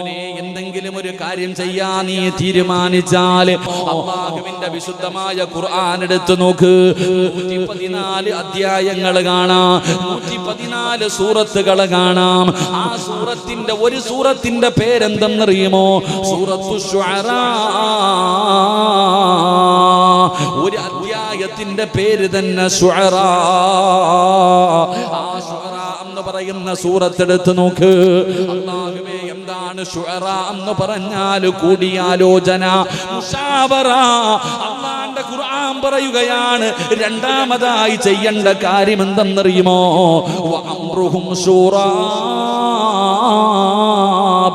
എന്തെങ്കിലും ഒരു കാര്യം ചെയ്യാൻ നീ തീരുമാനിച്ചാൽ അള്ളാഹുവിന്റെ വിശുദ്ധമായ ഖുർആൻ എടുത്തു നോക്ക്. നൂറ്റി പതിനാല് അധ്യായങ്ങൾ കാണാം. നൂറ്റി പതിനാല് സൂറത്തുകൾ കാണാം. ആ സൂറത്തിന്റെ ഒരു സൂറത്തിന്റെ പേരെന്തെന്നറിയുമോ? സൂറത്തു ഒരു അധ്യായത്തിന്റെ പേര് തന്നെ ആ എന്ന് പറയുന്ന സൂറത്തെടുത്ത് നോക്ക്. അള്ളാഹുവേ എന്താണ് ഷുഅറ എന്ന് പറഞ്ഞാൽ കൂടിയാലോചന. മുഷാവറ. അള്ളാന്റെ ഖുർആൻ പറയുകയാണ് രണ്ടാമതായി ചെയ്യേണ്ട കാര്യം എന്തെന്നറിയുമോ? വഅംറുഹും ശൂറാ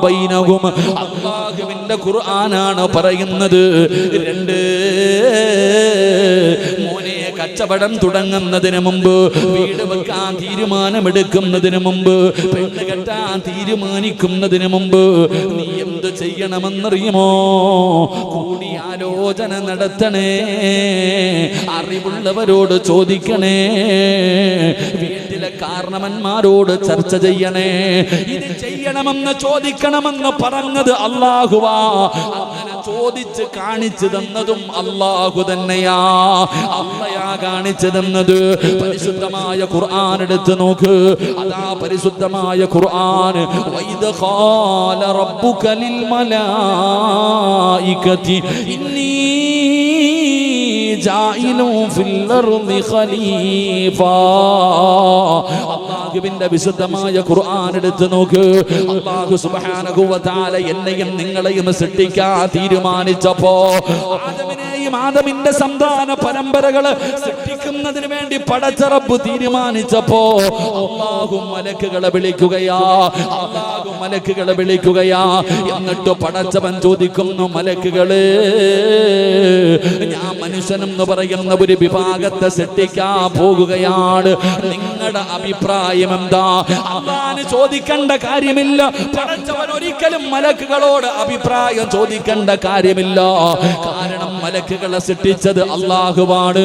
ബൈനഹും. അള്ളാഹുവിന്റെ ഖുർആനാണ് പറയുന്നത്. രണ്ട് കച്ചവടം തുടങ്ങുന്നതിന് മുമ്പ് വീട് വെക്കാൻ തീരുമാനമെടുക്കുന്നതിന് മുമ്പ് പെണ്ണ് കെട്ടാൻ തീരുമാനിക്കുന്നതിന് മുമ്പ് നീ എന്ത് ചെയ്യണമെന്നറിയുമോ? കൂടിയാലോചന നടത്തണേ. അറിവുള്ളവരോട് ചോദിക്കണേ. വീട്ടിലെ കാരണവന്മാരോട് ചർച്ച ചെയ്യണേ. ഇത് ചെയ്യണമെന്ന് ചോദിക്കണമെന്ന് പറഞ്ഞത് അള്ളാഹുവാ അങ്ങനെ ചോദിച്ച് കാണിച്ചു തന്നതും അള്ളാഹു തന്നെയാ. അള്ളയാ കാണിച്ചു തന്നത്. പരിശുദ്ധമായ ഖുർആൻ എടുത്ത് നോക്ക്. അതാ പരിശുദ്ധമായ ഖുർആൻ. റബ്ബുക ലിൽ ഇന്നി അള്ളാഹുവിന്റെ വിശുദ്ധമായ ഖുർആൻ എടുത്ത് നോക്ക്. സുബ്ഹാനഹു വ തആല നിങ്ങളെയും സൃഷ്ടിക്കാൻ തീരുമാനിച്ചപ്പോ ആദമിനെയും ആദമിന്റെ സന്താന പരമ്പരകൾ സൃഷ്ടിക്കുന്നതിന് വേണ്ടി പടച്ചറപ്പ് തീരുമാനിച്ചപ്പോ അള്ളാഹും മലക്കുകളെ വിളിക്കുകയാ അള്ളാഹും മലക്കുകളെ വിളിക്കുകയാ. എന്നിട്ട് പടച്ചവൻ ചോദിക്കുന്നു മലക്കുകൾ ഞാൻ മനുഷ്യനെന്ന് പറയുന്ന ഒരു വിഭാഗത്തെ സൃഷ്ടിക്കാൻ പോകുകയാണ്. നിങ്ങളുടെ അഭിപ്രായം എന്താ? അതാണ് ചോദിക്കേണ്ട കാര്യമില്ല. പടച്ചവൻ ഒരിക്കലും മലക്കുകളോട് അഭിപ്രായം ചോദിക്കേണ്ട കാര്യമില്ല. കാരണം മലക്കുകളെ സൃഷ്ടിച്ചത് അള്ളാഹുവാണ്.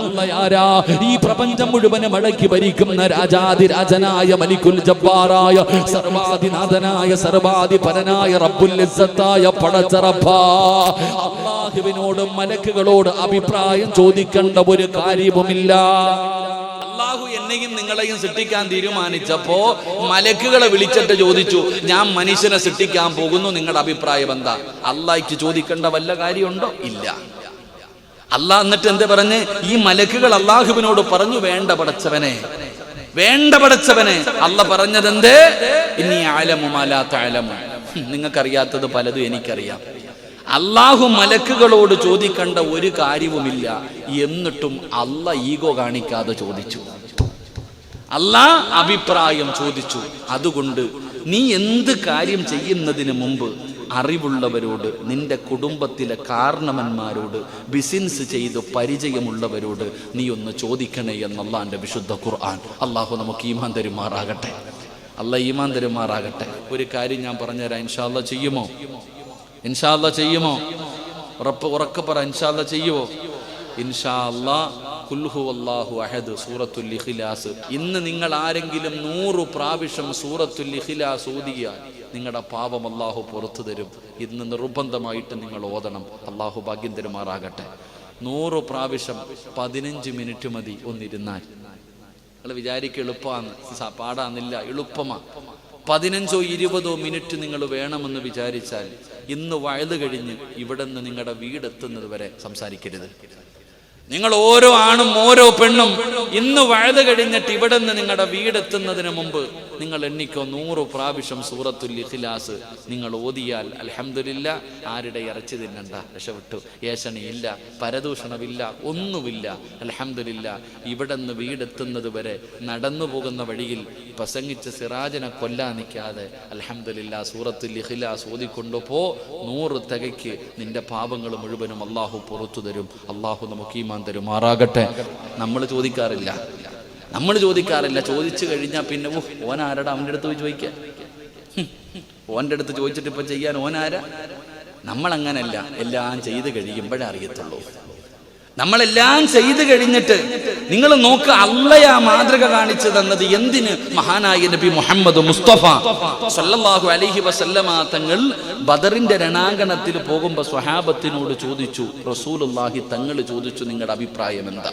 അള്ളയാരാ ഈ പ്രപഞ്ചം മുഴുവനും മടക്കി ഭരിക്കുന്ന രാജാതിരാജനായ മലിക്കുൽ ജബ്ബാറായ സർവാധിനാഥനായ സർവാധിപരനായ റബ്ബുൽ ഇസ്സത്തായ പടച്ചറപ്പാ അള്ളാഹുവിനോട് മലക്കുകളോട് അഭിപ്രായം ചോദിക്കേണ്ട ഒരു കാര്യവുമില്ല. അള്ളാഹു എന്നെയും നിങ്ങളെയും സൃഷ്ടിക്കാൻ തീരുമാനിച്ചപ്പോ മലക്കുകളെ വിളിച്ചിട്ട് ചോദിച്ചു ഞാൻ മനുഷ്യനെ സൃഷ്ടിക്കാൻ പോകുന്നു. നിങ്ങളുടെ അഭിപ്രായം എന്താ? അള്ളാഹിക്ക് ചോദിക്കേണ്ട വല്ല കാര്യമുണ്ടോ? ഇല്ല. അള്ളാഹ് എന്നിട്ട് എന്താ പറഞ്ഞ്? ഈ മലക്കുകൾ അള്ളാഹുവിനോട് പറഞ്ഞു വേണ്ട പടച്ചവനെ വേണ്ട പടച്ചവനെ. അല്ല പറഞ്ഞതെന്തേ? ഇനി ആലമുമാലാത്ത ആലമു നിങ്ങൾക്കറിയാത്തത് പലതും എനിക്കറിയാം. അള്ളാഹു മലക്കുകളോട് ചോദിക്കേണ്ട ഒരു കാര്യവുമില്ല. എന്നിട്ടും അല്ല ഈഗോ കാണിക്കാതെ ചോദിച്ചു. അല്ല അഭിപ്രായം ചോദിച്ചു. അതുകൊണ്ട് നീ എന്ത് കാര്യം ചെയ്യുന്നതിന് മുമ്പ് അറിവുള്ളവരോട് നിന്റെ കുടുംബത്തിലെ കാരണവന്മാരോട് ബിസിനസ് ചെയ്ത് പരിചയമുള്ളവരോട് നീ ഒന്ന് ചോദിക്കണേ എന്നുള്ള എന്റെ വിശുദ്ധ ഖുർആൻ. അള്ളാഹു നമുക്ക് ഈമാൻ തരുമാറാകട്ടെ. അല്ല ഈമാൻ തരുമാറാകട്ടെ. ഒരു കാര്യം ഞാൻ പറഞ്ഞുതരാം. ഇൻഷാല്ല ചെയ്യുമോ? ഇൻഷാല്ല ചെയ്യുമോ? ഉറപ്പ് ഉറക്കെ പറ ഇൻഷാല്ല ചെയ്യുമോ ഇൻഷാല്ല അഹദ് സൂറത്തുൽ ഇന്ന് നിങ്ങൾ ആരെങ്കിലും നൂറു പ്രാവശ്യം സൂറത്തുൽ ഇഖ്ലാസ് ഓതിയാൽ നിങ്ങളുടെ പാപം അള്ളാഹു പുറത്തു തരും. ഇന്ന് നിർബന്ധമായിട്ട് നിങ്ങൾ ഓതണം. അള്ളാഹു ഭാഗ്യം തരുമാറാകട്ടെ. നൂറ് പ്രാവശ്യം പതിനഞ്ച് മിനിറ്റ് മതി ഒന്നിരുന്നാൽ. നിങ്ങൾ വിചാരിക്കുക എളുപ്പമാണ് പാടാന്നില്ല എളുപ്പമാ. പതിനഞ്ചോ ഇരുപതോ മിനിറ്റ് നിങ്ങൾ വേണമെന്ന് വിചാരിച്ചാൽ ഇന്ന് വഴുത് കഴിഞ്ഞ് ഇവിടെ നിന്ന് നിങ്ങളുടെ വീടെത്തുന്നത് വരെ സംസാരിക്കരുത്. നിങ്ങൾ ഓരോ ആണും ഓരോ പെണ്ണും ഇന്ന് വഴുത് കഴിഞ്ഞിട്ട് ഇവിടെ നിന്ന് നിങ്ങളുടെ വീടെത്തുന്നതിന് മുമ്പ് നിങ്ങൾ എണ്ണിക്കോ നൂറ് പ്രാവശ്യം സൂറത്തുൽ ഇഖ്ലാസ് നിങ്ങൾ ഓതിയാൽ അലഹമില്ല ആരുടെ ഇറച്ചി തിന്നണ്ട? രക്ഷപ്പെട്ടു. ഏഷണിയില്ല പരദൂഷണമില്ല ഒന്നുമില്ല. അലഹമില്ല ഇവിടെ നിന്ന് വീടെത്തുന്നത് വരെ നടന്നു പോകുന്ന വഴിയിൽ പ്രസംഗിച്ച സിറാജിനെ കൊല്ലാൻ നിൽക്കാതെ അലഹമില്ല സൂറത്തുൽ ഇഖ്ലാസ് ഓതിക്കൊണ്ടു പോ. നൂറ് തികയ്ക്ക് നിന്റെ പാപങ്ങൾ മുഴുവനും അള്ളാഹു പുറത്തു തരും. അള്ളാഹു നമുക്ക് ഈമാൻ തരുമാറാകട്ടെ. നമ്മൾ ചോദിക്കാറില്ല. നമ്മൾ ചോദിക്കാറില്ല. ചോദിച്ചു കഴിഞ്ഞാൽ പിന്നെ ഓ ഓൻ ആരടാ? അവന്റെ അടുത്ത് പോയി ചോദിക്കാൻ ഹും. ഓന്റെ അടുത്ത് ചോദിച്ചിട്ട് ഇപ്പൊ ചെയ്യാൻ ഓനാരാ നമ്മളങ്ങനല്ല. എല്ലാം ചെയ്ത് കഴിയുമ്പോഴേ അറിയത്തുള്ളൂ. നമ്മളെല്ലാം ചെയ്തു കഴിഞ്ഞിട്ട് നിങ്ങൾ നോക്ക് അള്ളയാ മാതൃക കാണിച്ചു തന്നത് എന്തിന്? മഹാനായ നബി മുഹമ്മദ് മുസ്തഫ സല്ലല്ലാഹു അലൈഹി വസല്ലമ തങ്ങൾ ബദറിന്റെ രണാങ്കണത്തിൽ പോകുമ്പോൾ സ്വഹാബത്തിനോട് ചോദിച്ചു റസൂലുള്ളാഹി തങ്ങൾ ചോദിച്ചു നിങ്ങളുടെ അഭിപ്രായം എന്താ?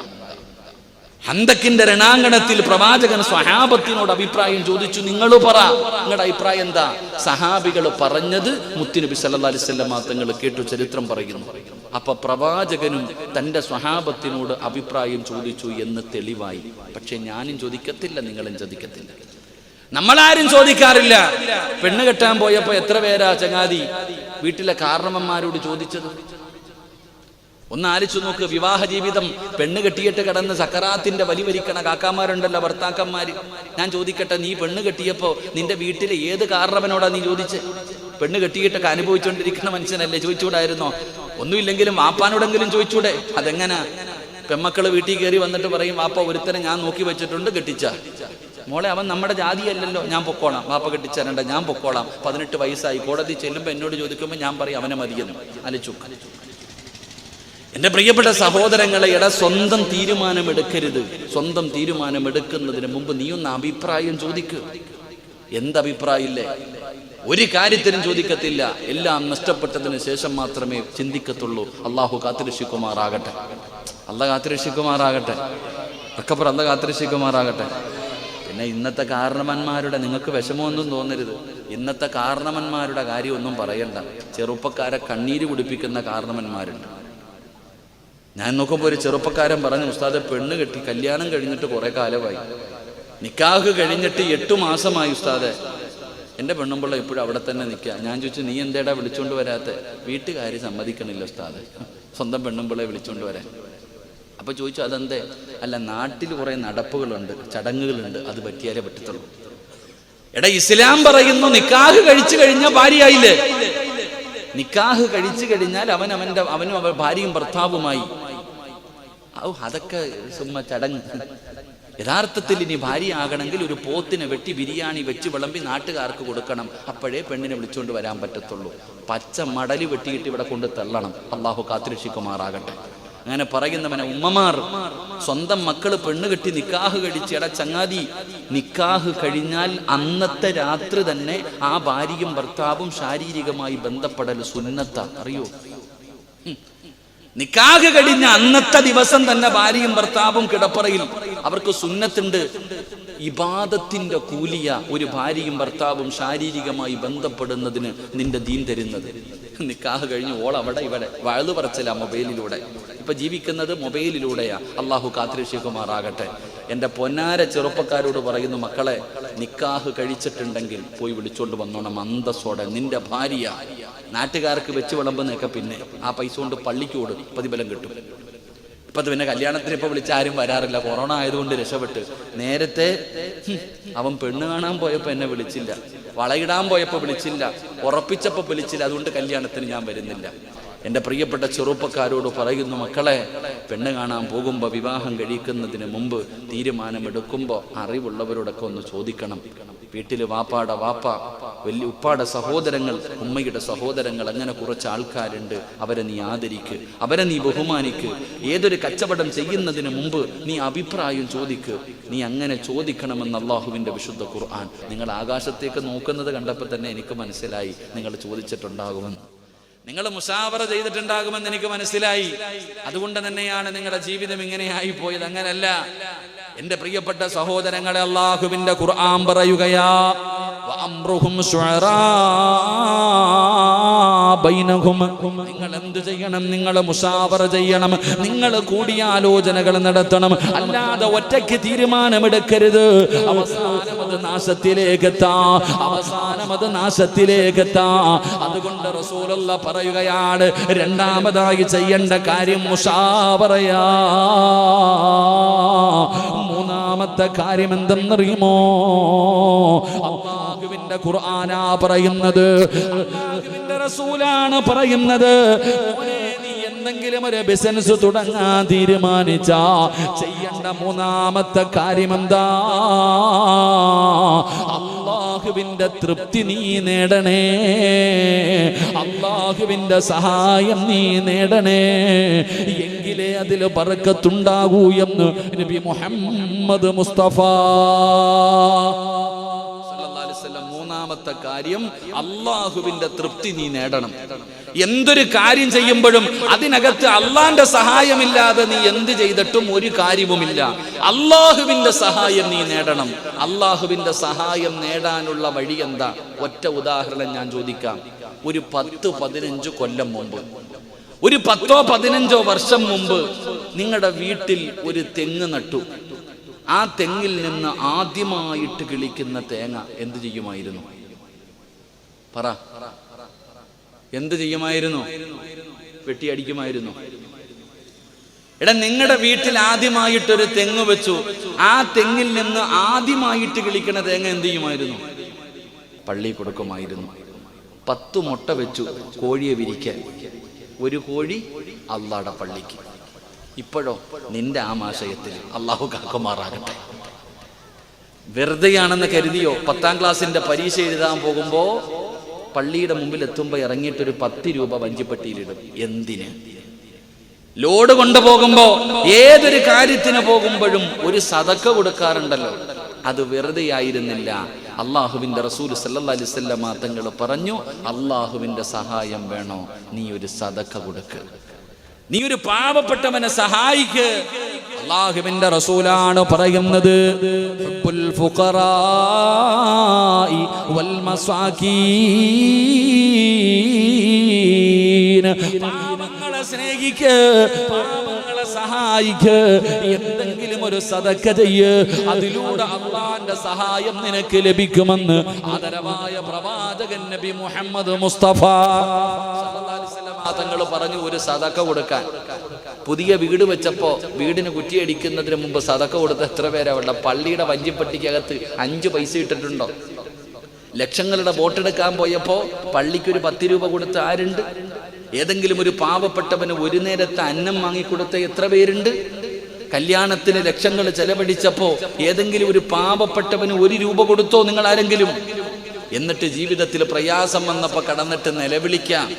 ഹന്തക്കിന്റെ രണാങ്കണത്തിൽ പ്രവാചകൻ സ്വഹാബത്തിനോട് അഭിപ്രായം ചോദിച്ചു നിങ്ങൾ പറ. നിങ്ങളുടെ അഭിപ്രായം എന്താ? സഹാബികൾ പറഞ്ഞത് മുത്തുനബി സല്ലാ അലിസ്വല്ലാ തങ്ങൾ കേട്ടു ചരിത്രം പറയുന്നു. അപ്പൊ പ്രവാചകനും തന്റെ സ്വഹാബത്തിനോട് അഭിപ്രായം ചോദിച്ചു എന്ന് തെളിവായി. പക്ഷെ ഞാനും ചോദിക്കത്തില്ല നിങ്ങളും ചോദിക്കത്തില്ല. നമ്മളാരും ചോദിക്കാറില്ല. പെണ്ണ് കെട്ടാൻ പോയപ്പോ എത്ര പേരാ ചങ്ങാതി? വീട്ടിലെ കാരണവന്മാരോട് ചോദിച്ചത്. ഒന്ന് ആലിച്ചു നോക്ക് വിവാഹ ജീവിതം പെണ്ണ് കെട്ടിയിട്ട് കിടന്ന് സക്കറാത്തിന്റെ വലി വലിക്കണ കാക്കാമാരുണ്ടല്ലോ ഭർത്താക്കന്മാര്. ഞാൻ ചോദിക്കട്ടെ നീ പെണ്ണ് കെട്ടിയപ്പോ നിന്റെ വീട്ടിലെ ഏത് കാരണവനോടാ നീ ചോദിച്ചത് പെണ്ണ് കെട്ടിയിട്ടൊക്കെ അനുഭവിച്ചുകൊണ്ടിരിക്കുന്ന മനുഷ്യനല്ലേ ചോദിച്ചുകൂടായിരുന്നോ ഒന്നുമില്ലെങ്കിലും വാപ്പാനോടെങ്കിലും ചോദിച്ചൂടെ? അതെങ്ങനാ? പെമ്മക്കൾ വീട്ടിൽ കയറി വന്നിട്ട് പറയും വാപ്പ ഒരുത്തനെ ഞാൻ നോക്കി വെച്ചിട്ടുണ്ട് കെട്ടിച്ച. മോളെ അവൻ നമ്മുടെ ജാതിയല്ലല്ലോ. ഞാൻ പൊക്കോളാം. വാപ്പ കെട്ടിച്ചരണ്ട ഞാൻ പൊക്കോളാം. പതിനെട്ട് വയസ്സായി. കോടതി ചെല്ലുമ്പോൾ എന്നോട് ചോദിക്കുമ്പോൾ ഞാൻ പറയും അവനെ മതിയെന്ന്. അലച്ചു എന്റെ പ്രിയപ്പെട്ട സഹോദരങ്ങളെ ഇട സ്വന്തം തീരുമാനമെടുക്കരുത്. സ്വന്തം തീരുമാനമെടുക്കുന്നതിന് മുമ്പ് നീ ഒന്ന് അഭിപ്രായം ചോദിക്കുക എന്തഭിപ്രായമില്ലേ ഒരു കാര്യത്തിനും ചോദിക്കത്തില്ല. എല്ലാം നഷ്ടപ്പെട്ടതിന് ശേഷം മാത്രമേ ചിന്തിക്കത്തുള്ളൂ. അള്ളാഹു കാത്തിരക്ഷിക്കുമാറാകട്ടെ. അല്ല കാത്തിരക്ഷിക്കുമാറാകട്ടെ. അക്കപ്പുറം അല്ല കാത്തിരക്ഷിക്കുമാറാകട്ടെ. പിന്നെ ഇന്നത്തെ കാരണവന്മാരുടെ നിങ്ങൾക്ക് വിഷമമൊന്നും തോന്നരുത്. ഇന്നത്തെ കാരണവന്മാരുടെ കാര്യമൊന്നും പറയണ്ട. ചെറുപ്പക്കാരെ കണ്ണീര് കുടിപ്പിക്കുന്ന കാരണവന്മാരുണ്ട്. ഞാൻ നോക്കുമ്പോൾ ഒരു ചെറുപ്പക്കാരൻ പറഞ്ഞു ഉസ്താദെ പെണ്ണ് കെട്ടി കല്യാണം കഴിഞ്ഞിട്ട് കുറെ കാലമായി. നിക്കാഹ് കഴിഞ്ഞിട്ട് എട്ടു മാസമായി ഉസ്താദെ. എന്റെ പെണ്ണുമ്പിള്ള ഇപ്പോഴും അവിടെ തന്നെ നിൽക്കുക ഞാൻ ചോദിച്ചു നീ എന്തേടാ വിളിച്ചോണ്ട് വരാത്ത? വീട്ടുകാർ സമ്മതിക്കണില്ല ഉസ്താദ്. സ്വന്തം പെണ്ണുമ്പിള്ളെ വിളിച്ചോണ്ട് വരാൻ. അപ്പൊ ചോദിച്ചു അതെന്തേ? അല്ല നാട്ടിൽ കുറെ നടപ്പുകളുണ്ട് ചടങ്ങുകളുണ്ട്. അത് പറ്റിയാലേ പറ്റത്തുള്ളൂ. എടാ ഇസ്ലാം പറയുന്നു നിക്കാഹ് കഴിച്ചു കഴിഞ്ഞ ഭാര്യയായില്ലേ? നിക്കാഹ് കഴിച്ചു കഴിഞ്ഞാൽ അവൻ അവന്റെ അവനും അവൻ ഭാര്യയും ഭർത്താവുമായി. ഔ അതൊക്കെ സുമ്മ ചടങ്ങ്. യഥാർത്ഥത്തിൽ ഇനി ഭാര്യയാകണമെങ്കിൽ ഒരു പോത്തിനെ വെട്ടി ബിരിയാണി വെച്ച് വിളമ്പി നാട്ടുകാർക്ക് കൊടുക്കണം. അപ്പോഴേ പെണ്ണിനെ വിളിച്ചുകൊണ്ട് വരാൻ പറ്റത്തുള്ളൂ. പച്ച മടലി വെട്ടിയിട്ട് ഇവിടെ കൊണ്ട് തള്ളണം. അള്ളാഹു കാത്തിരക്ഷിക്കുമാറാകട്ടെ. അങ്ങനെ പറയുന്നവനെ ഉമ്മമാർ സ്വന്തം മക്കൾ പെണ്ണ് കെട്ടി നിക്കാഹ് കഴിച്ച്. എടാ ചങ്ങാതി നിക്കാഹ് കഴിഞ്ഞാൽ അന്നത്തെ രാത്രി തന്നെ ആ ഭാര്യയും ഭർത്താവും ശാരീരികമായി ബന്ധപ്പെടൽ സുന്നത്ത. അറിയോ. നിക്കാഹ് കഴിഞ്ഞ അന്നത്തെ ദിവസം തന്നെ ഭാര്യയും ഭർത്താവും കിടപ്പറയിൽ. അവർക്ക് സുന്നത്തുണ്ട്. ഇബാദത്തിന്റെ കൂലിയ ഒരു ഭാര്യയും ഭർത്താവും ശാരീരികമായി ബന്ധപ്പെടുന്നതിന് നിന്റെ ദീൻ തരുന്നത്. നിക്കാഹ് കഴിഞ്ഞ് ഓൾ അവിടെ ഇവിടെ വഴുതു പറച്ചില്ല മൊബൈലിലൂടെ. ഇപ്പൊ ജീവിക്കുന്നത് മൊബൈലിലൂടെയാ. അള്ളാഹു കാത്തിരക്ഷിക്കുമാറാകട്ടെ. എന്റെ പൊന്നാര ചെറുപ്പക്കാരോട് പറയുന്നു മക്കളെ നിക്കാഹ് കഴിച്ചിട്ടുണ്ടെങ്കിൽ പോയി വിളിച്ചോണ്ട് വന്നോണം. അന്തസ്സോടെ. നിന്റെ ഭാര്യ നാട്ടുകാർക്ക് വെച്ച് വിളമ്പുന്നൊക്കെ പിന്നെ ആ പൈസ കൊണ്ട് പള്ളിക്ക് ഓടും. പ്രതിഫലം കിട്ടും. ഇപ്പൊ പിന്നെ കല്യാണത്തിന് ഇപ്പൊ വിളിച്ച ആരും വരാറില്ല. കൊറോണ ആയതുകൊണ്ട് രക്ഷപ്പെട്ട്. നേരത്തെ അവൻ പെണ്ണ് കാണാൻ പോയപ്പോ എന്നെ വിളിച്ചില്ല. വളയിടാൻ പോയപ്പോ വിളിച്ചില്ല. ഉറപ്പിച്ചപ്പോ വിളിച്ചില്ല. അതുകൊണ്ട് കല്യാണത്തിന് ഞാൻ വരുന്നില്ല. എന്റെ പ്രിയപ്പെട്ട ചെറുപ്പക്കാരോട് പറയുന്നു മക്കളെ പെണ്ണ് കാണാൻ പോകുമ്പോൾ വിവാഹം കഴിക്കുന്നതിന് മുമ്പ് തീരുമാനമെടുക്കുമ്പോൾ അറിവുള്ളവരോടൊക്കെ ഒന്ന് ചോദിക്കണം. വീട്ടിൽ വാപ്പാടെ വാപ്പ വലിയ ഉപ്പാടെ സഹോദരങ്ങൾ ഉമ്മയുടെ സഹോദരങ്ങൾ അങ്ങനെ കുറച്ച് ആൾക്കാരുണ്ട്. അവരെ നീ ആദരിക്ക് അവരെ നീ ബഹുമാനിക്ക്. ഏതൊരു കച്ചവടം ചെയ്യുന്നതിന് മുമ്പ് നീ അഭിപ്രായം ചോദിക്ക്. നീ അങ്ങനെ ചോദിക്കണമെന്ന് അള്ളാഹുവിന്റെ വിശുദ്ധ ഖുർആൻ. നിങ്ങൾ ആകാശത്തേക്ക് നോക്കുന്നത് കണ്ടപ്പോൾ തന്നെ എനിക്ക് മനസ്സിലായി. നിങ്ങൾ ചോദിച്ചിട്ടുണ്ടാകുമെന്ന്. നിങ്ങൾ മുസാവറ ചെയ്തിട്ടുണ്ടാകുമെന്ന് എനിക്ക് മനസ്സിലായി. അതുകൊണ്ട് തന്നെയാണ് നിങ്ങളുടെ ജീവിതം ഇങ്ങനെയായി പോയത്. അങ്ങനല്ല. എന്റെ പ്രിയപ്പെട്ട സഹോദരങ്ങളെ അള്ളാഹുവിന്റെ ഖുർആൻ പറയുകയാ ബൈനഹും. നിങ്ങൾ എന്ത് ചെയ്യണം? നിങ്ങൾ മുസാവറ ചെയ്യണം. നിങ്ങൾ കൂടിയാലോചനകൾ നടത്തണം. അല്ലാതെ ഒറ്റയ്ക്ക് തീരുമാനമെടുക്കരുത്. അവസാനം അത് നാശത്തിലേക്ക് എത്താ അവസാനം അത് നാശത്തിലേക്ക് എത്താ അതുകൊണ്ട് റസൂലുള്ള പറയുകയാണ് രണ്ടാമതായി ചെയ്യേണ്ട കാര്യം മുഷാവറയാ മൂന്നാമത്തെ കാര്യം എന്തെന്നറിയുമോ അള്ളാഹുവിന്റെ ഖുർആനാ പറയുന്നത്. റസൂലാണ് പറയുന്നത് എന്തെങ്കിലും ഒരു ബിസിനസ് തുടങ്ങാൻ തീരുമാനിച്ച ചെയ്യേണ്ട മൂന്നാമത്തെ കാര്യം എന്താ അള്ളാഹുവിന്റെ തൃപ്തി നീ നേടണേ അള്ളാഹു അള്ളാഹുവിന്റെ സഹായം നീ നേടണേ എങ്കിലേ അതിൽ പറക്കത്തുണ്ടാകൂ എന്ന് നബി മുഹമ്മദ് മുസ്തഫ വസല്ലം മൂന്നാമത്തെ കാര്യം അള്ളാഹുവിന്റെ തൃപ്തി നീ നേടണം. എന്തൊരു കാര്യം ചെയ്യുമ്പോഴും അതിനകത്ത് അള്ളാന്റെ സഹായമില്ലാതെ നീ എന്ത് ചെയ്തിട്ടും ഒരു കാര്യവുമില്ല. അള്ളാഹുവിന്റെ സഹായം നീ നേടണം. അള്ളാഹുവിന്റെ സഹായം നേടാനുള്ള വഴി എന്താ? ഒറ്റ ഉദാഹരണം ഞാൻ ചോദിക്കാം. ഒരു പത്ത് പതിനഞ്ച് കൊല്ലം മുമ്പ്. ഒരു പത്തോ പതിനഞ്ചോ വർഷം മുമ്പ് നിങ്ങളുടെ വീട്ടിൽ ഒരു തെങ്ങ് നട്ടു. ആ തെങ്ങിൽ നിന്ന് ആദ്യമായിട്ട് കിളിക്കുന്ന തേങ്ങ എന്ത് ചെയ്യുമായിരുന്നു? പറ. എന്ത് ചെയ്യുമായിരുന്നു? വെട്ടിയടിക്കുമായിരുന്നു. എടാ നിങ്ങളുടെ വീട്ടിൽ ആദ്യമായിട്ടൊരു തെങ്ങ് വെച്ചു. ആ തെങ്ങിൽ നിന്ന് ആദ്യമായിട്ട് കിളിക്കണ തേങ്ങ എന്ത് ചെയ്യുമായിരുന്നു? പള്ളി കൊടുക്കുമായിരുന്നു. പത്ത് മുട്ട വെച്ചു കോഴിയെ വിരിക്കാൻ. ഒരു കോഴി അള്ളാടെ പള്ളിക്ക്. ഇപ്പോഴോ നിന്റെ ആമാശയത്തിൽ അള്ളാഹു കാക്കുമാറാകട്ടെ. വെറുതെയാണെന്ന് കരുതിയോ പത്താം ക്ലാസ്സിന്റെ പരീക്ഷ എഴുതാൻ പോകുമ്പോ പള്ളിയുടെ മുമ്പിൽ എത്തുമ്പോ ഇറങ്ങിയിട്ടൊരു പത്ത് രൂപ വഞ്ചിപ്പട്ടിയിലിടും. എന്തിന്? ലോഡ് കൊണ്ടുപോകുമ്പോ ഏതൊരു കാര്യത്തിന് പോകുമ്പോഴും ഒരു സതക്ക കൊടുക്കാറുണ്ടല്ലോ. അത് വെറുതെ ആയിരുന്നില്ല. അള്ളാഹുവിന്റെ റസൂൽ സല്ലല്ലാഹു അലൈഹി വസല്ലമ തങ്ങൾ പറഞ്ഞു അള്ളാഹുവിന്റെ സഹായം വേണോ? നീ ഒരു സതക്ക കൊടുക്ക്. നീ ഒരു പാവപ്പെട്ടവനെ സഹായിക്ക്. അള്ളാഹുവിന്റെ റസൂലാണ് പറയുന്നത്. പാവങ്ങളെ സ്നേഹിക്ക് പാവങ്ങളെ സഹായിക്ക്. എന്തെങ്കിലും ഒരു സദക്ക ചെയ്യ്. അതിലൂടെ അള്ളാന്റെ സഹായം നിനക്ക് ലഭിക്കുമെന്ന് ആദരവായ പ്രവാചകൻ നബി മുഹമ്മദ് മുസ്തഫ തങ്ങൾ പറഞ്ഞു ഒരു സതക്ക കൊടുക്കാൻ. പുതിയ വീട് വെച്ചപ്പോ വീടിന് കുറ്റിയടിക്കുന്നതിന് മുമ്പ് സതക്ക കൊടുത്ത എത്ര പേരാ ഉള്ള പള്ളിയുടെ വഞ്ചിപ്പട്ടിക്കകത്ത് അഞ്ചു പൈസ ഇട്ടിട്ടുണ്ടോ? ലക്ഷങ്ങളുടെ വോട്ടെടുക്കാൻ പോയപ്പോ പള്ളിക്ക് ഒരു പത്ത് രൂപ കൊടുത്ത ആരുണ്ട്? ഏതെങ്കിലും ഒരു പാവപ്പെട്ടവന് ഒരു നേരത്തെ അന്നം വാങ്ങിക്കൊടുത്ത എത്ര പേരുണ്ട്? കല്യാണത്തിന് ലക്ഷങ്ങൾ ചെലവഴിച്ചപ്പോ ഏതെങ്കിലും ഒരു പാവപ്പെട്ടവന് ഒരു രൂപ കൊടുത്തോ നിങ്ങൾ ആരെങ്കിലും? എന്നിട്ട് ജീവിതത്തിൽ പ്രയാസം വന്നപ്പോൾ കടന്നിട്ട് നിലവിളിക്കാം.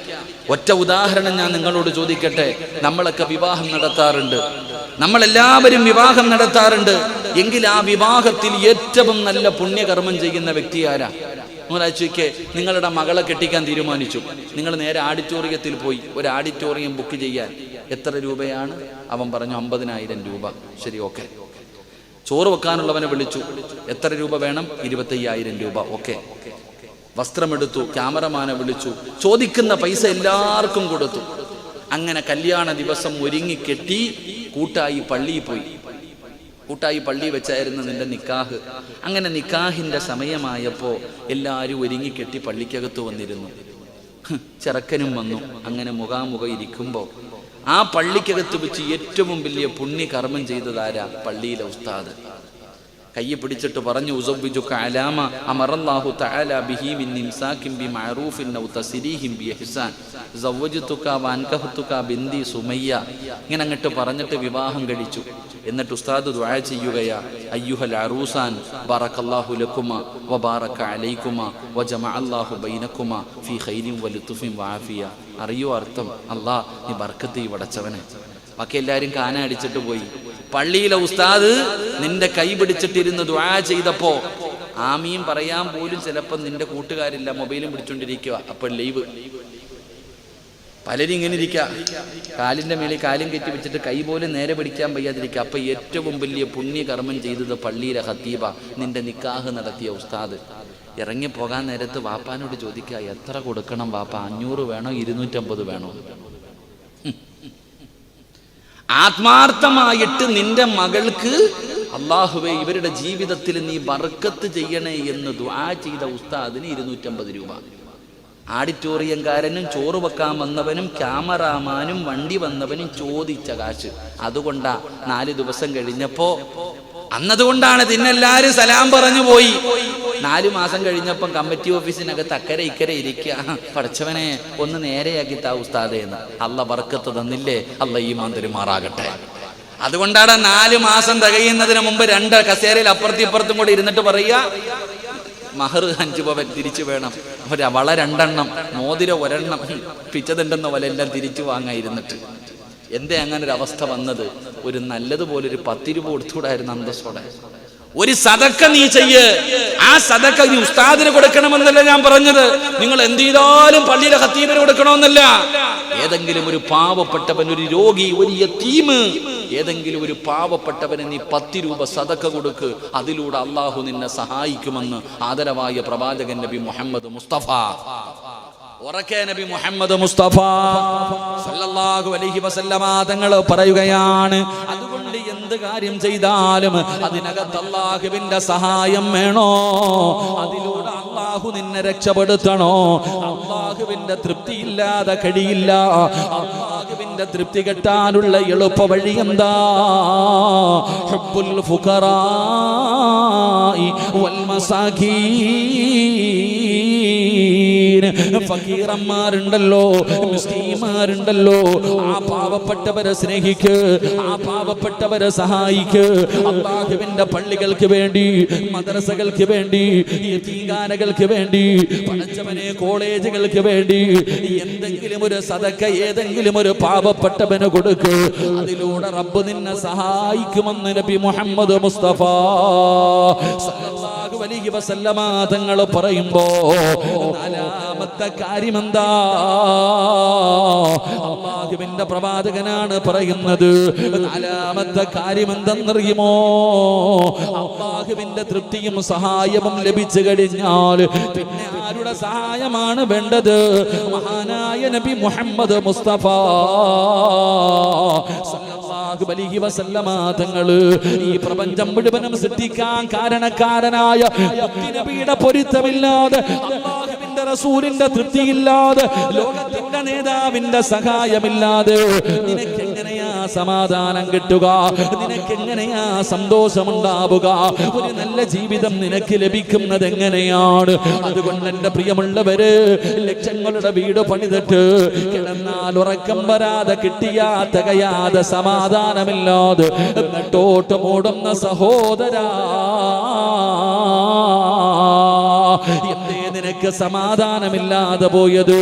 ഒറ്റ ഉദാഹരണം ഞാൻ നിങ്ങളോട് ചോദിക്കട്ടെ? നമ്മളൊക്കെ വിവാഹം നടത്താറുണ്ട്. നമ്മളെല്ലാവരും വിവാഹം നടത്താറുണ്ട്. എങ്കിൽ ആ വിവാഹത്തിൽ ഏറ്റവും നല്ല പുണ്യകർമ്മം ചെയ്യുന്ന വ്യക്തി ആരാ? ഒരാഴ്ചയ്ക്ക് നിങ്ങളുടെ മകളെ കെട്ടിക്കാൻ തീരുമാനിച്ചു. നിങ്ങൾ നേരെ ആഡിറ്റോറിയത്തിൽ പോയി. ഒരു ആഡിറ്റോറിയം ബുക്ക് ചെയ്യാൻ. എത്ര രൂപയാണ്? അവൻ പറഞ്ഞു അമ്പതിനായിരം രൂപ. ശരി ഓക്കെ. ചോറ് വെക്കാനുള്ളവനെ വിളിച്ചു. എത്ര രൂപ വേണം? ഇരുപത്തയ്യായിരം രൂപ. ഓക്കെ. വസ്ത്രമെടുത്തു ക്യാമറമാനെ വിളിച്ചു. ചോദിക്കുന്ന പൈസ എല്ലാവർക്കും കൊടുത്തു. അങ്ങനെ കല്യാണ ദിവസം ഒരുങ്ങി കെട്ടി കൂട്ടായി പള്ളിയിൽ പോയി. കൂട്ടായി പള്ളി വെച്ചായിരുന്നു നിന്റെ നിക്കാഹ്. അങ്ങനെ നിക്കാഹിന്റെ സമയമായപ്പോ എല്ലാവരും ഒരുങ്ങി കെട്ടി പള്ളിക്കകത്ത് വന്നിരുന്നു. ചെറുക്കനും വന്നു. അങ്ങനെ മുഖാമുഖം ഇരിക്കുമ്പോ ആ പള്ളിക്കകത്ത് വെച്ച് ഏറ്റവും വലിയ പുണ്യ കർമ്മം ചെയ്തതാരാ പള്ളിയിലെ ഉസ്താദ്. കയ്യെ പിടിച്ചിട്ട് പറഞ്ഞു ഉസബ്ബിജുക അലാമ അമറല്ലാഹു തആല ബിഹി മിൻ ഇംസാകിൻ ബിമഅറൂഫിൻ ഔ തസ്രീഹിൻ ബിഇഹ്സാൻ സവ്വജ്തുക വൻകഹ്തുക ബിന്ദി സുമയ്യ. ഇങ്ങനെ അങ്ങോട്ട് പറഞ്ഞിട്ട് വിവാഹം കഴിച്ചു. എന്നിട്ട് ഉസ്താദ് ദുആ ചെയ്യുകയാ അയ്യുഹൽ അറൂസാൻ ബറക്കല്ലാഹു ലക്കുമ വബാറക അലൈക്കുമ വജമഅല്ലാഹു ബൈനക്കുമ ഫീ ഖൈരിൻ വലുത്തുഫിൻ വആഫിയ അറിയോ അർത്ഥം? അല്ലാഹ് നീ ബർക്കത്ത് ഈ വടച്ചവനെ. ബാക്കി എല്ലാവരും കാന അടിച്ചിട്ട് പോയി. പള്ളിയിലെ ഉസ്താദ് നിന്റെ കൈ പിടിച്ചിട്ടിരുന്ന് ദ്വാ ചെയ്തപ്പോ ആമീൻ പറയാൻ പോലും ചിലപ്പോ നിന്റെ കൂട്ടുകാരില്ല മൊബൈലും പിടിച്ചോണ്ടിരിക്കുക അപ്പൊ ലൈവ്. പലരും ഇങ്ങനെ ഇരിക്കുക കാലിന്റെ മേലെ കാലും കെറ്റി വെച്ചിട്ട് കൈ പോലും നേരെ പിടിക്കാൻ വയ്യാതിരിക്കുക അപ്പൊ ഏറ്റവും വലിയ പുണ്യകർമ്മം ചെയ്തത് പള്ളിയിലെ ഹത്തീബ നിന്റെ നിക്കാഹ് നടത്തിയ ഉസ്താദ്. ഇറങ്ങി പോകാൻ നേരത്ത് വാപ്പാനോട് ചോദിക്കുക എത്ര കൊടുക്കണം വാപ്പ? അഞ്ഞൂറ് വേണോ ഇരുന്നൂറ്റമ്പത് വേണോ? ആത്മാർത്ഥമായിട്ട് നിന്റെ മകൾക്ക് അള്ളാഹുവെ ഇവരുടെ ജീവിതത്തിൽ നീ ബർക്കത്ത് ചെയ്യണേ എന്ന് ദ്വാ ചെയ്ത ഉസ്താദിന് ഇരുന്നൂറ്റമ്പത് രൂപ. ആഡിറ്റോറിയംകാരനും ചോറ് വെക്കാൻ വന്നവനും ക്യാമറാമാനും വണ്ടി വന്നവനും ചോദിച്ച കാശ്. അതുകൊണ്ടാ നാല് ദിവസം കഴിഞ്ഞപ്പോ അന്നതുകൊണ്ടാണ് തിന്നെല്ലാരും സലാം പറഞ്ഞു പോയി. നാലു മാസം കഴിഞ്ഞപ്പം കമ്മിറ്റി ഓഫീസിനകത്ത് അക്കരെ ഇക്കരെ ഇരിക്കുക പഠിച്ചവനെ ഒന്ന് നേരെയാക്കി താ ഉസ്താദേ എന്ന്. അല്ല ബർക്കത്ത് തന്നില്ലേ? അല്ല ഈ മന്ത്രിമാറാകട്ടെ അതുകൊണ്ടാണ് നാല് മാസം തികയുന്നതിന് മുമ്പ് രണ്ട് കസേരയിൽ അപ്പുറത്തും ഇപ്പുറത്തും കൂടി ഇരുന്നിട്ട് പറയുക മഹർ അഞ്ചു പവൻ തിരിച്ചു വേണം. ഒരു വള രണ്ടെണ്ണം മോതിര ഒരെണ്ണം പിച്ചതുണ്ടെന്ന പോലെ എല്ലാം തിരിച്ചു വാങ്ങായിരുന്നിട്ട് എന്തേ അങ്ങനെ ഒരു അവസ്ഥ വന്നത്? ഒരു നല്ലതുപോലെ ഒരു പത്ത് രൂപ കൊടുത്തുകൂടായിരുന്നു അന്തസ്സോടെ. ഒരു സതക്ക നീ ചെയ്യ്. ആ സതക്ക നീ ഉസ്താദിന് കൊടുക്കണമെന്നല്ല ഞാൻ പറഞ്ഞത്. നിങ്ങൾ എന്ത് ചെയ്താലും പള്ളിയിലെ ഹത്തീബിന് കൊടുക്കണമെന്നല്ല. ഏതെങ്കിലും ഒരു പാവപ്പെട്ടവൻ ഒരു രോഗി ഒരു യത്തീമ് ഏതെങ്കിലും ഒരു പാവപ്പെട്ടവന് നീ പത്ത് രൂപ സതക്ക കൊടുക്ക്. അതിലൂടെ അള്ളാഹു നിന്നെ സഹായിക്കുമെന്ന് ആദരവായ പ്രവാചകൻ നബി മുഹമ്മദ് മുസ്തഫ. ഉറക്കെ നബി മുഹമ്മദ് മുസ്തഫ സല്ലല്ലാഹു അലൈഹി വസല്ലമ തങ്ങൾ പറയുകയാണ് അതുകൊണ്ട് എന്ത് കാര്യം ചെയ്താലും അതിനകത്ത് അള്ളാഹുവിന്റെ സഹായം വേണോ? അതിലൂടെ അള്ളാഹു നിന്നെ രക്ഷപ്പെടുത്തണോ? അള്ളാഹുവിന്റെ തൃപ്തി ഇല്ലാതെ കഴിയില്ല. അള്ളാഹുവിന്റെ തൃപ്തി കെട്ടാനുള്ള എളുപ്പ വഴി എന്താ? ഹുബ്ബുൽ ഫുഖറാഇ വൽ മസാകീൻ ഫക്കീറന്മാരുണ്ടല്ലോ മിസ്കീന്മാരുണ്ടല്ലോ ആ പാവപ്പെട്ടവരെ സ്നേഹിക്ക് ആ പാവപ്പെട്ടവരെ സഹായിക്ക്. അള്ളാഹുവിന്റെ പള്ളികൾക്ക് വേണ്ടി മദ്രസകൾക്ക് വേണ്ടി ഗാനകൾക്ക് വേണ്ടി പഠിച്ചവനെ കോളേജുകൾക്ക് വേണ്ടി എന്തെങ്കിലും ഒരു സതക്ക ഏതെങ്കിലും ഒരു പാവപ്പെട്ടവന് കൊടുക്ക്. അതിലൂടെ റബ്ബ് നിന്നെ സഹായിക്കുമെന്ന് നബി മുഹമ്മദ് മുസ്തഫ സല്ലല്ലാഹു അലൈഹി വസല്ലമ തങ്ങൾ പറയുമ്പോ നാലാമത്തെ കാര്യമെന്താ? അള്ളാഹുവിന്റെ പ്രവാചകനാണ് പറയുന്നത്. നാലാമത്തെ കാര്യം എന്തെന്നറിയുമോ അള്ളാഹുവിന്റെ തൃപ്തിയും സഹായവും ലഭിച്ചു കഴിഞ്ഞാൽ പിന്നെ ആരുടെ സഹായമാണ് വേണ്ടത്? മഹാനായ നബി മുഹമ്മദ് മുസ്തഫ. തങ്ങൾ ഈ പ്രപഞ്ചം മുഴുവനും സൃഷ്ടിക്കാൻ കാരണക്കാരനായ നബിയുടെ പൊരുത്തമില്ലാതെ റസൂലിന്റെ തൃപ്തിയില്ലാതെ ലോകത്തിന്റെ നേതാവിന്റെ സഹായമില്ലാതെ നിനക്ക് എങ്ങനെയാ സമാധാനം കിട്ടുക? നിനക്കെങ്ങനെയാ സന്തോഷമുണ്ടാവുക? ഒരു നല്ല ജീവിതം നിനക്ക് ലഭിക്കുന്നത് എങ്ങനെയാണ്? അതുകൊണ്ട് എന്റെ പ്രിയമുള്ളവര് ലക്ഷങ്ങളുടെ വീട് പണിതിട്ട് കിടന്നാൽ ഉറക്കം വരാതെ കിട്ടിയാ തികയാതെ സമാധാനമില്ലാതെ എന്നിട്ടോട്ട് മൂടുന്ന സഹോദരാ. നിനക്ക് സമാധാനമില്ലാതെ പോയത്.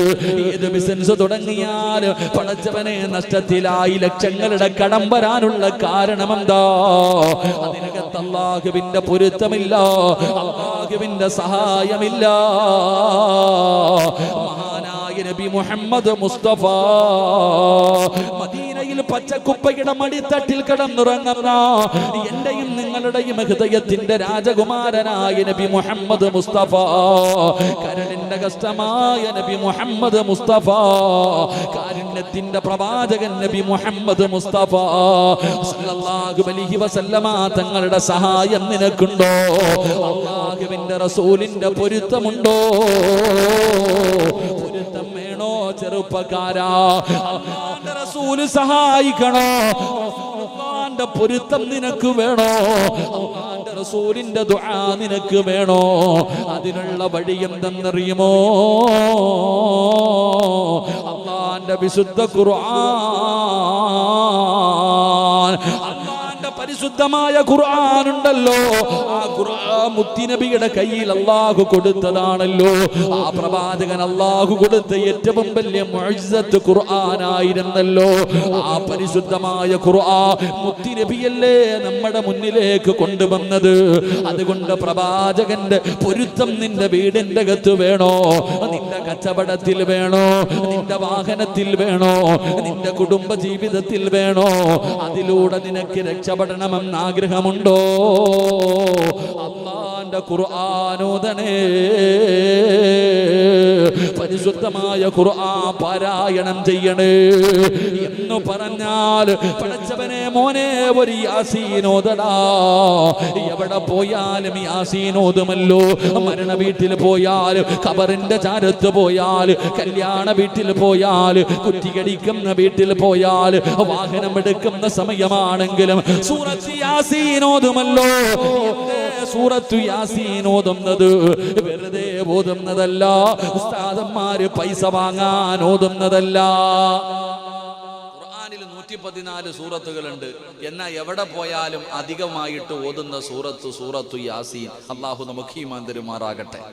ഏത് ബിസിനസ് തുടങ്ങിയാൽ പടച്ചവനെ നഷ്ടത്തിലായി ലക്ഷങ്ങളുടെ കടം വരാനുള്ള കാരണം എന്താ അതിനകത്ത് അള്ളാഹുവിന്റെ പൊരുത്തമില്ല അള്ളാഹുവിന്റെ സഹായമില്ല. മഹാനായ നബി മുഹമ്മദ് മുസ്തഫ മദീനയിൽ പച്ചക്കുപ്പയുടെ മടിത്തട്ടിൽ കിടന്നുറങ്ങുന്ന. എന്റെയും നിങ്ങളുടെയും ഹൃദയത്തിന്റെ രാജകുമാരനായ നബി മുഹമ്മദ് മുസ്തഫ. കരുണിന്റെ കഷ്ടമായ നബി മുഹമ്മദ് മുസ്തഫ. കാരുണ്യത്തിന്റെ പ്രവാചകൻ നബി മുഹമ്മദ് മുസ്തഫ. സല്ലല്ലാഹു അലൈഹി വസല്ലമ തങ്ങളുടെ സഹായം നിനക്കുണ്ടോ? അള്ളാഹുവിന്റെ റസൂലിന്റെ പൊരുത്തമുണ്ടോ? പൊരുത്തം ചെറുപ്പക്കാരാ. അള്ളാന്റെ റസൂൽ സഹായിക്കണോ? അള്ളാന്റെ പൊരുത്തം നിനക്ക് വേണോ? അള്ളാന്റെ റസൂലിന്റെ ദുആ നിനക്ക് വേണോ? അതിനുള്ള വഴി എന്തെന്നറിയുമോ? അള്ളാന്റെ വിശുദ്ധ ഖുർആൻ. പരിശുദ്ധമായ ഖുർആാനുണ്ടല്ലോ. ആ ഖുർആൻ മുത്തിനബിയുടെ കയ്യിൽ അള്ളാഹു കൊടുത്തതാണല്ലോ. ആ പ്രവാചകൻ അള്ളാഹു കൊടുത്ത ഏറ്റവും വലിയ മുഴുസത്ത് ഖുർആനായിരുന്നല്ലോ. ആ പരിശുദ്ധമായ ഖുർആ മുത്തിനബിയല്ലേ നമ്മുടെ മുന്നിലേക്ക് കൊണ്ടുവന്നത്? അതുകൊണ്ട് പ്രവാചകന്റെ പൊരുത്തം നിന്റെ വീടിന്റെ അകത്ത് വേണോ? നിന്റെ കച്ചവടത്തിൽ വേണോ? നിന്റെ വാഹനത്തിൽ വേണോ? നിന്റെ കുടുംബ ജീവിതത്തിൽ വേണോ? അതിലൂടെ നിനക്ക് രക്ഷപ്പെടണമെന്ന് ആഗ്രഹമുണ്ടോ അള്ളാന്റെ ഖുർആാനോദനേ. പരിശുദ്ധമായ ഖുർആ പാരായണം ചെയ്യണേ. എന്ന് പറഞ്ഞാൽ പഠിച്ചവനെ മോനെ ഒരു യാസീനോദടാ. എവിടെ പോയാലും യാസീനോദുമല്ലോ. മരണ വീട്ടിൽ പോയാൽ കബറിന്റെ ചാരത്ത് പോയാൽ കല്യാണ വീട്ടിൽ പോയാൽ കുറ്റികടിക്കുന്ന വീട്ടിൽ പോയാൽ വാഹനം എടുക്കുന്ന സമയമാണെങ്കിലും സൂറത്ത് യാസീനോദുമല്ലോ എന്തേ സൂറത്തു യാസീൻ ഓതുന്നത് വെറുതെ ഓതുന്നതല്ല. ഉസ്താദന്മാര് പൈസ വാങ്ങാൻ ഓതുന്നതല്ല. നൂറ്റി പതിനാല് സൂറത്തുകളുണ്ട്. എന്നാൽ എവിടെ പോയാലും അധികമായിട്ട് ഓതുന്ന സൂറത്ത് സൂറത്തു യാസീൻ. അള്ളാഹു നമുക്ക് ഈ തരുമാറാകട്ടെ.